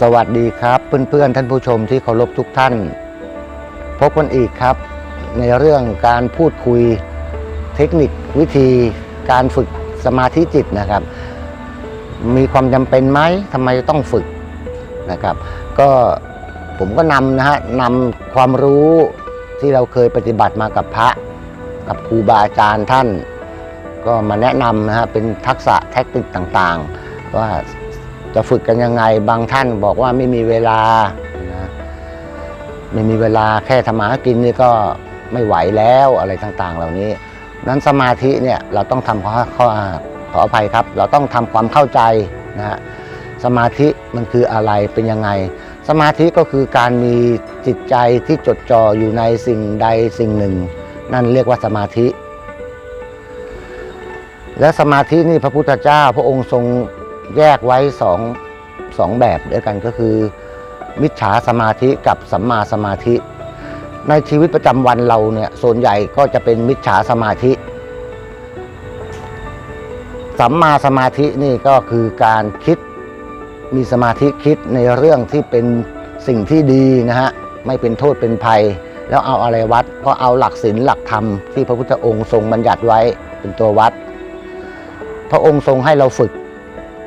สวัสดีครับ เพื่อนๆท่านผู้ชมที่เคารพทุกท่าน พบกันอีกครับ ในเรื่องการพูดคุยเทคนิควิธีการฝึกสมาธิจิตนะครับ มีความจำเป็นไหมทำไมต้องฝึกนะครับ ก็ผมก็นำนะฮะนำความรู้ที่เราเคยปฏิบัติมากับพระ กับครูบาอาจารย์ท่าน ก็มาแนะนำนะฮะเป็นทักษะแทคนิคต่างๆ ว่า จะฝึกกันยังไงบางท่านบอกว่าไม่มีเวลานะไม่มีเวลาแค่ทำมาหากินนี่ก็ไม่ไหวแล้วอะไรต่างๆ เหล่านี้ นั้นสมาธิเนี่ยเราต้องทำข้อข้อขออภัยครับ เราต้องทำความเข้าใจนะฮะสมาธิมันคืออะไรเป็นยังไง สมาธิก็คือการมีจิตใจที่จดจ่ออยู่ในสิ่งใดสิ่งหนึ่ง นั่นเรียกว่าสมาธิ และสมาธินี่พระพุทธเจ้าพระองค์ทรง แยกไว้สองสองแบบด้วยกันก็คือ มิจฉาสมาธิกับสัมมาสมาธิ ในชีวิตประจำวันเราเนี่ยส่วนใหญ่ก็จะเป็นมิจฉาสมาธิ สัมมาสมาธินี่ก็คือการคิดมีสมาธิคิดในเรื่องที่เป็นสิ่งที่ดีนะฮะไม่เป็นโทษเป็นภัย แล้วเอาอะไรวัดก็เอาหลักศีลหลักธรรมที่พระพุทธองค์ทรงบัญญัติไว้เป็นตัววัด พระองค์ทรงให้เราฝึก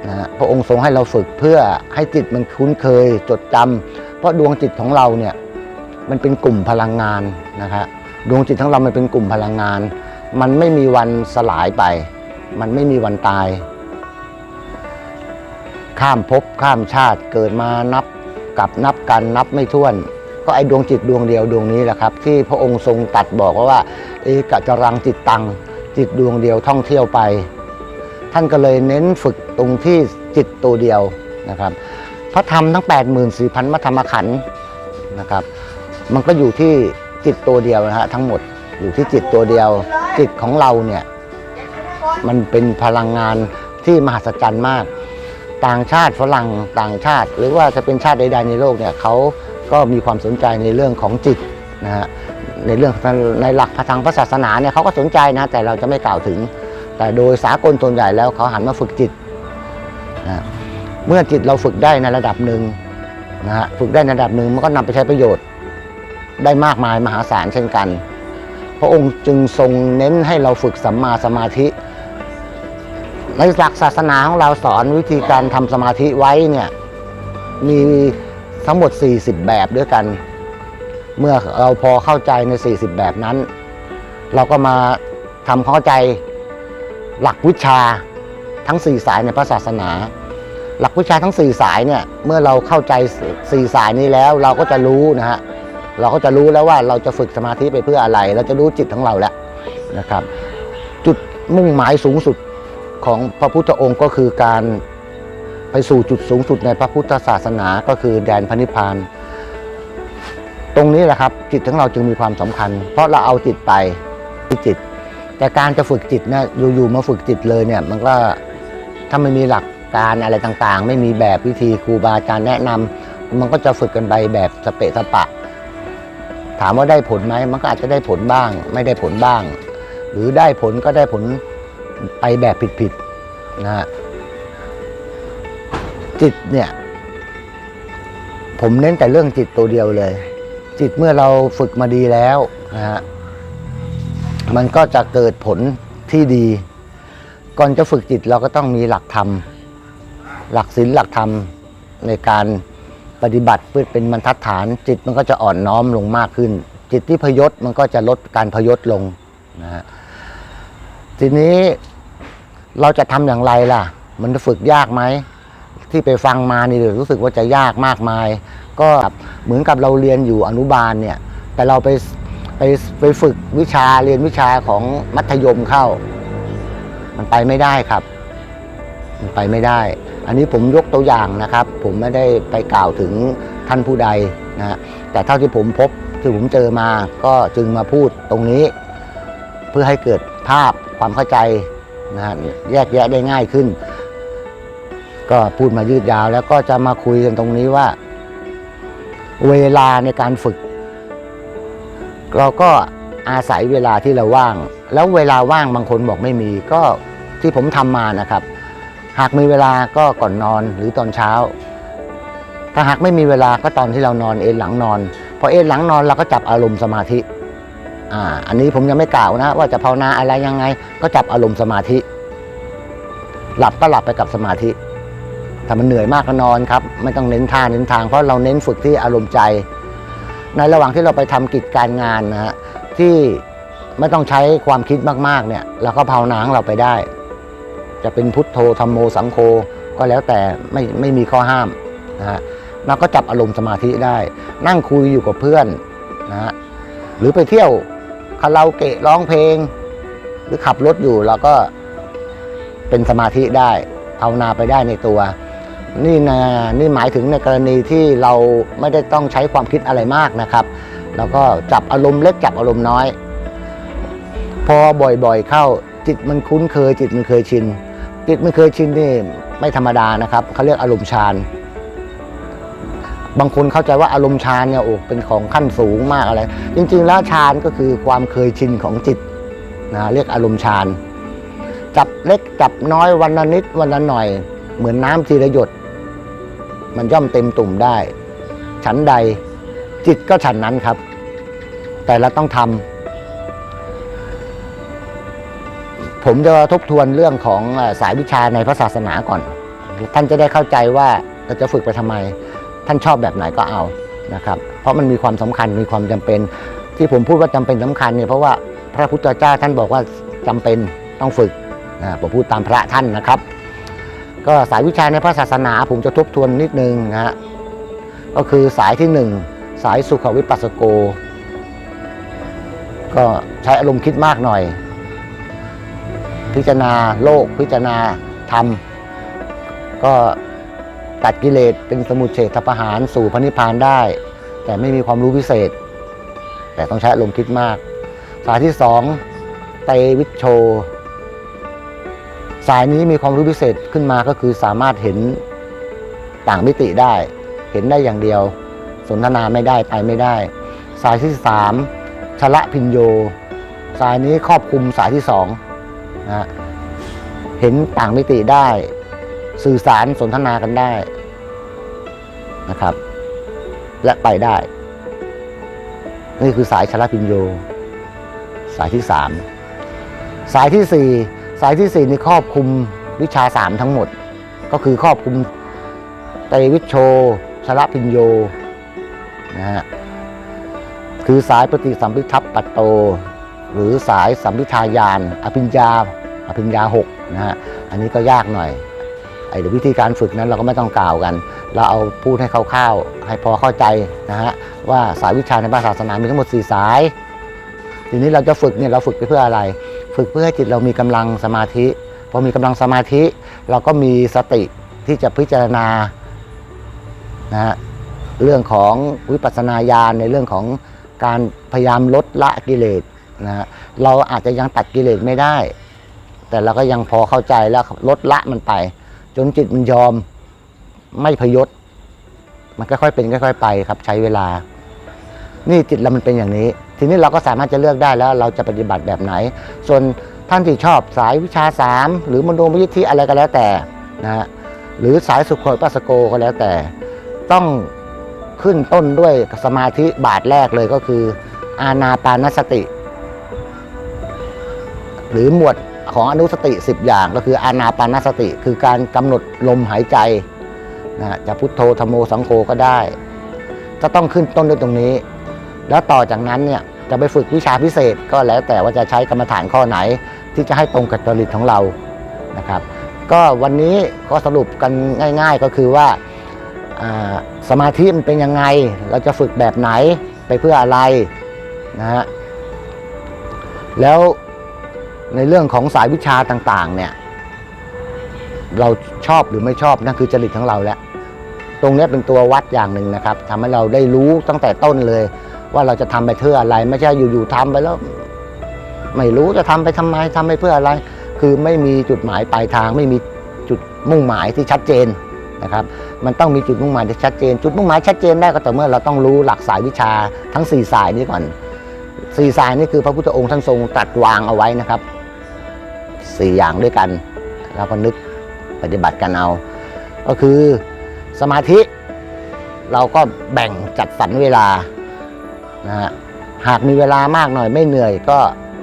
นะฮะพระองค์ทรงให้เราฝึกเพื่อให้จิตมันคุ้นเคยจดจำเพราะดวงจิตของเราเนี่ยมันเป็นกลุ่มพลังงานนะครับดวงจิตของเรามันเป็นกลุ่มพลังงาน มันไม่มีวันสลายไป มันไม่มีวันตาย ข้ามภพข้ามชาติเกิดมานับกับนับกันนับไม่ถ้วน ก็ไอดวงจิตดวงเดียวดวงนี้แหละครับ ที่พระองค์ทรงตัดบอกว่าว่าเอกจรังจิตตังจิตดวงเดียวท่องเที่ยวไป ท่านก็เลยเน้นฝึก ตรงที่จิตตัวเดียวนะครับ พระธรรมทั้ง 84,000มัธรรมขันธ์นะครับ มันก็อยู่ที่จิตตัวเดียวนะฮะทั้งหมดอยู่ที่จิตตัวเดียว จิตของเราเนี่ยมันเป็นพลังงานที่มหัศจรรย์มาก ต่างชาติฝรั่งต่างชาติ หรือว่าจะเป็นชาติใดๆในโลกเนี่ยเขาก็มีความสนใจในเรื่องของจิตนะฮะในเรื่องในหลักทางพระศาสนาเนี่ยเขาก็สนใจนะแต่เราจะไม่กล่าวถึง แต่โดยสากลส่วนใหญ่แล้วเขาหันมาฝึกจิต นะเมื่อจิตเราฝึกได้ในระดับหนึ่งนะฮะฝึกได้ในระดับหนึ่งมันก็นำไปใช้ประโยชน์ ได้มากมายมหาศาลเช่นกัน พระองค์จึงทรงเน้นให้เราฝึกสัมมาสมาธิ ในหลักศาสนาของเราสอนวิธีการทำสมาธิไว้เนี่ยมีทั้งหมด 40 แบบด้วยกัน เมื่อเราพอเข้าใจใน 40 แบบนั้น เราก็มาทำเข้าใจหลักวิชา ทั้ง 4 สายในพระศาสนา หลักวิชาทั้ง 4 สายเนี่ยเมื่อเราเข้าใจ 4 สายนี้แล้วเราก็จะรู้นะฮะเราก็จะรู้แล้วว่าเราจะฝึกสมาธิไปเพื่ออะไร เราจะรู้จิตของเราแล้วนะครับ จุดมุ่งหมายสูงสุดของพระพุทธองค์ก็คือการไปสู่จุดสูงสุดในพระพุทธศาสนาก็คือแดนพระนิพพาน ตรงนี้แหละครับจิตของเราจึงมีความสำคัญ เพราะเราเอาจิตไปที่จิต แต่การจะฝึกจิตนะอยู่ๆมาฝึกจิตเลยเนี่ยมันก็ ถ้าไม่มีหลักการอะไรต่างๆ ไม่มีแบบวิธีครูบาอาจารย์แนะนำมันก็จะฝึกกันไปแบบสเปะสปะ ถามว่าได้ผลไหมมันก็อาจจะได้ผลบ้าง ไม่ได้ผลบ้าง หรือได้ผลก็ได้ผลไปแบบผิดๆนะฮะจิตเนี่ยผมเน้นแต่เรื่องจิตตัวเดียวเลย จิตเมื่อเราฝึกมาดีแล้วนะฮะมันก็จะเกิดผลที่ดี ก่อนจะฝึกจิตเราก็ต้องมีหลักธรรม หลักศีลหลักธรรมในการปฏิบัติเพื่อเป็นบรรทัดฐาน จิตมันก็จะอ่อนน้อมลงมากขึ้น จิตที่พยศมันก็จะลดการพยศลงนะฮะทีนี้เราจะทำอย่างไรล่ะ มันจะฝึกยากไหมที่ไปฟังมานี่เดี๋ยวรู้สึกว่าจะยากมากมาย ก็เหมือนกับเราเรียนอยู่อนุบาลเนี่ยแต่เราไปไปไปฝึกวิชาเรียนวิชาของมัธยมเข้า มันไปไม่ได้ครับ มันไปไม่ได้ อันนี้ผมยกตัวอย่างนะครับ ผมไม่ได้ไปกล่าวถึงท่านผู้ใดนะฮะแต่เท่าที่ผมพบที่ผมเจอมาก็จึงมาพูดตรงนี้ เพื่อให้เกิดภาพความเข้าใจนะฮะแยกแยะได้ง่ายขึ้น ก็พูดมายืดยาวแล้วก็จะมาคุยกันตรงนี้ว่า เวลาในการฝึก เราก็อาศัยเวลาที่เราว่าง แล้วเวลาว่างบางคนบอกไม่มีก็ที่ผมทำมานะครับ หากมีเวลาก็ก่อนนอนหรือตอนเช้า ถ้าหากไม่มีเวลาก็ตอนที่เรานอนเอนหลังนอนพอเอนหลังนอนเราก็จับอารมณ์สมาธิอ่าอันนี้ผมยังไม่กล่าวนะ ว่าจะภาวนาอะไรยังไง ก็จับอารมณ์สมาธิ หลับก็หลับไปกับสมาธิถ้ามันเหนื่อยมากก็นอนครับ ไม่ต้องเน้นท่าเน้นทางเพราะเราเน้นฝึกที่อารมณ์ใจ ในระหว่างที่เราไปทำกิจการงานนะฮะที่ ไม่ต้องใช้ความคิดมากๆเนี่ยเราก็ภาวนาของเราไปได้ จะเป็นพุทโธธรรมโมสังโฆก็แล้วแต่ไม่ไม่มีข้อห้ามนะฮะเราก็จับอารมณ์สมาธิได้ นั่งคุยอยู่กับเพื่อนนะฮะหรือไปเที่ยวคาราโอเกะร้องเพลง หรือขับรถอยู่เราก็เป็นสมาธิได้ภาวนาไปได้ในตัว นี่นะนี่หมายถึงในกรณีที่เราไม่ได้ต้องใช้ความคิดอะไรมากนะครับ แล้วก็จับอารมณ์เล็กจับอารมณ์น้อย พอบ่อยๆเข้าจิตมันคุ้นเคย จิตมันเคยชิน จิตมันเคยชินนี่ไม่ธรรมดานะครับเขาเรียกอารมณ์ฌานบางคนเข้าใจว่าอารมณ์ฌานเนี่ยโอ้เป็นของขั้นสูงมากอะไร จริง ๆ แล้วฌานก็คือความเคยชินของจิตนะเรียกอารมณ์ฌานจับเล็กจับน้อยวันละนิดวันละหน่อย เหมือนน้ำทีละหยด มันย่อมเต็มตุ่มได้ ฉันใดจิตก็ฉันนั้นครับ แต่เราต้องทำ ผมจะทบทวนเรื่องของสายวิชาในพระศาสนาก่อน ท่านจะได้เข้าใจว่าเราจะฝึกไปทำไม ท่านชอบแบบไหนก็เอานะครับ เพราะมันมีความสำคัญมีความจำเป็น ที่ผมพูดว่าจำเป็นสำคัญเนี่ยเพราะว่าพระพุทธเจ้าท่านบอกว่าจำเป็นต้องฝึกนะผมพูดตามพระท่านนะครับ ก็สายวิชาในพระศาสนา ผมจะทบทวนนิดนึงนะฮะก็คือสายที่หนึ่งสายสุขวิปัสสโก ก็ใช้อารมณ์คิดมากหน่อย พิจารณาโลกพิจารณาธรรม ก็ตัดกิเลสเป็นสมุทเฉทประหารสู่พระนิพพานได้ แต่ไม่มีความรู้พิเศษ แต่ต้องใช้อารมคิดมาก สายที่สองไตวิชโช สายนี้มีความรู้พิเศษขึ้นมาก็คือสามารถเห็นต่างมิติได้ เห็นได้อย่างเดียว สนทนาไม่ได้ไปไม่ได้ สายที่สามชละพินโย สายนี้ครอบคลุมสายที่สอง นะเห็นต่างมิติได้ สื่อสารสนทนากันได้นะครับ และไปได้ นี่คือสายชลพินโย สายที่สามสายที่สี่สายที่สี่นี่ครอบคลุมวิชาสามทั้งหมด ก็คือครอบคลุมไตวิชโชชลพินโยนะฮะคือสายปฏิสัมพิทัพปัตโต หรือสายสัมพิทายาน อภิญญา อภิญญาหกนะฮะอันนี้ก็ยากหน่อยไอ้เดี๋ยววิธีการฝึกนั้นเราก็ไม่ต้องกล่าวกัน เราเอาพูดให้คร่าวๆให้พอเข้าใจนะฮะว่าสายวิชาในพระศาสนามีทั้งหมด 4 สาย ทีนี้เราจะฝึกเนี่ยเราฝึกไปเพื่ออะไร ฝึกเพื่อให้จิตเรามีกำลังสมาธิพอมีกำลังสมาธิ เราก็มีสติที่จะพิจารณานะฮะเรื่องของวิปัสสนาญาณในเรื่องของการพยายามลดละกิเลส นะฮะเราอาจจะยังตัดกิเลสไม่ได้ แต่เราก็ยังพอเข้าใจแล้วลดละมันไป จนจิตมันยอมไม่พยศ มันค่อยๆเป็นค่อย ๆ ไปครับใช้เวลา นี่จิตเรามันเป็นอย่างนี้ ทีนี้เราก็สามารถจะเลือกได้แล้ว เราจะปฏิบัติแบบไหน ส่วนท่านที่ชอบสายวิชาสามหรือมโนมยิทธิอะไรก็แล้วแต่นะฮะหรือสายสุขโขยปัสสโกก็แล้วแต่ ต้องขึ้นต้นด้วยสมาธิบาทแรกเลยก็คือ อาณาปานสติ หรือหมวดของอนุสติ 10 อย่างก็คืออานาปานสติ คือการกำหนดลมหายใจนะจะพุทโธธรรมโมสังโฆก็ได้ จะต้องขึ้นต้นด้วยตรงนี้ แล้วต่อจากนั้นเนี่ยจะไปฝึกวิชาพิเศษก็แล้วแต่ว่าจะใช้กรรมฐานข้อไหน ที่จะให้ตรงกับจริตของเรานะครับ ก็วันนี้ก็สรุปกันง่าย ๆ ก็คือว่าสมาธิมันเป็นยังไง เราจะฝึกแบบไหนไปเพื่ออะไรนะฮะแล้ว ในเรื่องของสายวิชาต่างๆ เนี่ย เราชอบหรือไม่ชอบนั่นคือจริตของเราแล้วตรงนี้เป็นตัววัดอย่างหนึ่งนะครับทำให้เราได้รู้ตั้งแต่ต้นเลย ว่าเราจะทำไปเพื่ออะไร ไม่ใช่อยู่ๆทำไปแล้ว ไม่รู้จะทำไปทำไมทำไปเพื่ออะไร คือไม่มีจุดหมายปลายทาง ไม่มีจุดมุ่งหมายที่ชัดเจนนะครับ มันต้องมีจุดมุ่งหมายที่ชัดเจน จุดมุ่งหมายชัดเจนได้ก็ต่อเมื่อเราต้องรู้หลักสายวิชาทั้งสี่สายนี้ก่อนสี่สายนี่คือพระพุทธองค์ท่านทรงตรัสวางเอาไว้นะครับ สี่อย่างด้วยกัน แล้วก็นึกปฏิบัติกันเอา ก็คือสมาธิเราก็แบ่งจัดสรรเวลานะฮะหากมีเวลามากหน่อยไม่เหนื่อยก็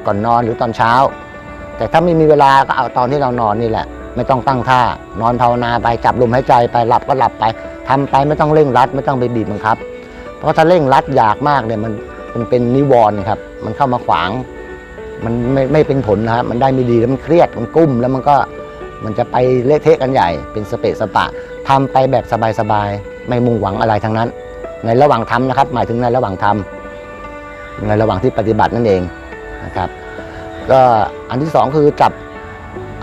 ก่อนนอนหรือตอนเช้า แต่ถ้าไม่มีเวลาก็เอาตอนที่เรานอนนี่แหละ ไม่ต้องตั้งท่านอนภาวนาไปจับลมหายใจไปหลับก็หลับไปทำไปไม่ต้องเร่งรัด ไม่ต้องไปบีบบังคับ เพราะถ้าเร่งรัดอยากมากเนี่ยมันมันเป็นนิวรณ์ครับ มันเข้ามาขวาง มันไม่ไม่เป็นผลนะครับมันได้ไม่ดีแล้วมันเครียดมันกุ้มแล้วมันก็มันจะไปเละเทะกันใหญ่ เป็นสเปะสปะทำไปแบบสบายๆไม่มุ่งหวังอะไรทั้งนั้น ในระหว่างทำนะครับ หมายถึงในระหว่างทำในระหว่างที่ปฏิบัตินั่นเองนะครับ ก็อันที่สองคือจับ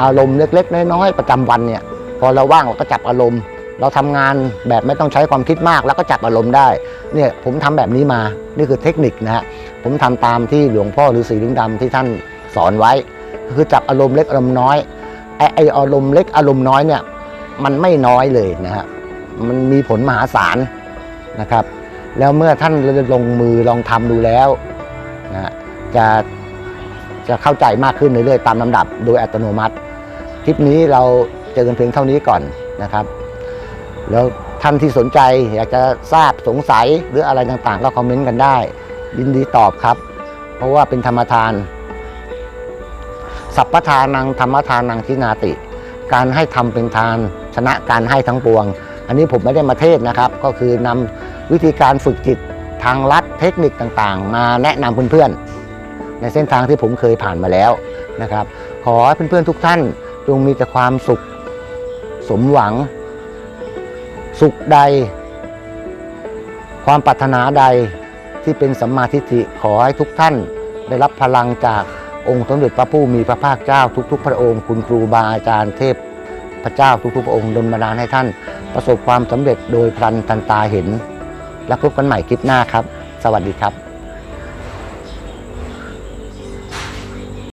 อารมณ์เล็กๆน้อยๆประจำวันเนี่ย พอเราว่างเราก็จับอารมณ์ เราทำงานแบบไม่ต้องใช้ความคิดมาก แล้วก็จับอารมณ์ได้เนี่ยผมทำแบบนี้มานี่คือเทคนิคนะฮะผมทำตามที่หลวงพ่อฤาษีลิงดำที่ท่านสอนไว้ คือจับอารมณ์เล็กอารมณ์น้อยไอ้ไออารมณ์เล็กอารมณ์น้อยเนี่ยมันไม่น้อยเลยนะฮะมันมีผลมหาศาลนะครับ แล้วเมื่อท่านลงมือลองทำดูแล้วนะจะจะเข้าใจมากขึ้นเรื่อยๆตามลำดับโดยอัตโนมัติ คลิปนี้เราเจอกันเพียงเท่านี้ก่อนนะครับ แล้วท่านที่สนใจอยากจะทราบสงสัยหรืออะไรต่างๆ ก็คอมเมนต์กันได้ยินดีตอบครับ เพราะว่าเป็นธรรมทาน สัพพทานังธรรมทานังทินาติ การให้ทำเป็นทานชนะการให้ทั้งปวง อันนี้ผมไม่ได้มาเทศนะครับ ก็คือนำวิธีการฝึกจิตทางลัดเทคนิคต่างๆ มาแนะนำเพื่อนๆในเส้นทางที่ผมเคยผ่านมาแล้วนะครับ ขอให้เพื่อนๆทุกท่านจงมีแต่ความสุขสมหวัง สุขใด ความปรารถนาใดที่เป็นสัมมาทิฏฐิขอให้ทุกท่านได้รับพลังจากองค์สมเด็จพระผู้มีพระภาคเจ้าทุก ๆ พระองค์คุณครูบาอาจารย์เทพพระเจ้าทุกๆพระองค์ดลบันดาลให้ท่าน ประสบความสำเร็จโดยพลันทันตาเห็น แล้วพบกันใหม่คลิปหน้าครับ สวัสดีครับ